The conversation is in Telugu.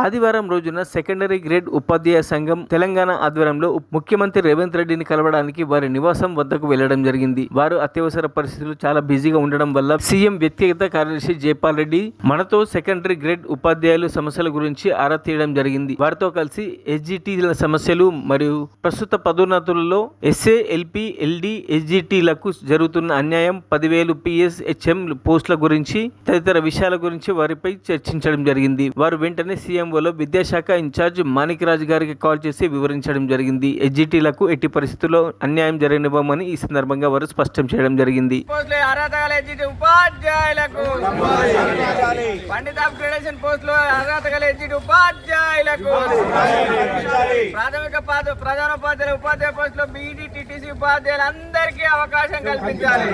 ఆదివారం రోజున సెకండరీ గ్రేడ్ ఉపాధ్యాయ సంఘం తెలంగాణ ఆధ్వర్యంలో ముఖ్యమంత్రి రేవంత్ రెడ్డిని కలవడానికి వారి నివాసం వద్దకు వెళ్ళడం జరిగింది. వారు అత్యవసర పరిస్థితులు చాలా బిజీగా ఉండడం వల్ల సీఎం వ్యక్తిగత కార్యదర్శి జైపాల్ రెడ్డి మనతో సెకండరీ గ్రేడ్ ఉపాధ్యాయులు సమస్యల గురించి ఆరా తీయడం జరిగింది. వారితో కలిసి ఎస్జిటిల సమస్యలు మరియు ప్రస్తుత పదోన్నతులలో ఎస్ఏ ఎల్పి ఎల్డి ఎస్జిటిలకు జరుగుతున్న అన్యాయం పదివేలు పిఎస్ హెచ్ఎం పోస్టుల గురించి తదితర విషయాల గురించి వారిపై చర్చించడం జరిగింది. వారు వెంటనే సీఎం సీఎంఓలో విద్యాశాఖ ఇన్ఛార్జ్ మాణిక్రాజ్ గారికి కాల్ చేసి వివరించడం జరిగింది. ఎస్జిటిలకు ఎట్టి పరిస్థితుల్లో అన్యాయం జరగనివ్వమని ఈ సందర్భంగా వారు స్పష్టం చేయడం జరిగింది. పోస్టులు అర్హత ఉపాధ్యాయులకు. పండిత అప్గ్రేడేషన్ పోస్టులు అర్హత గల ఎడ్జిటి ఉపాధ్యాయులకు. ప్రాథమిక పాద ప్రధానోపాధ్యాయుల ఉపాధ్యాయ పోస్టులు బీఈడి టీటీసీ ఉపాధ్యాయులందరికీ అవకాశం కల్పించాలి.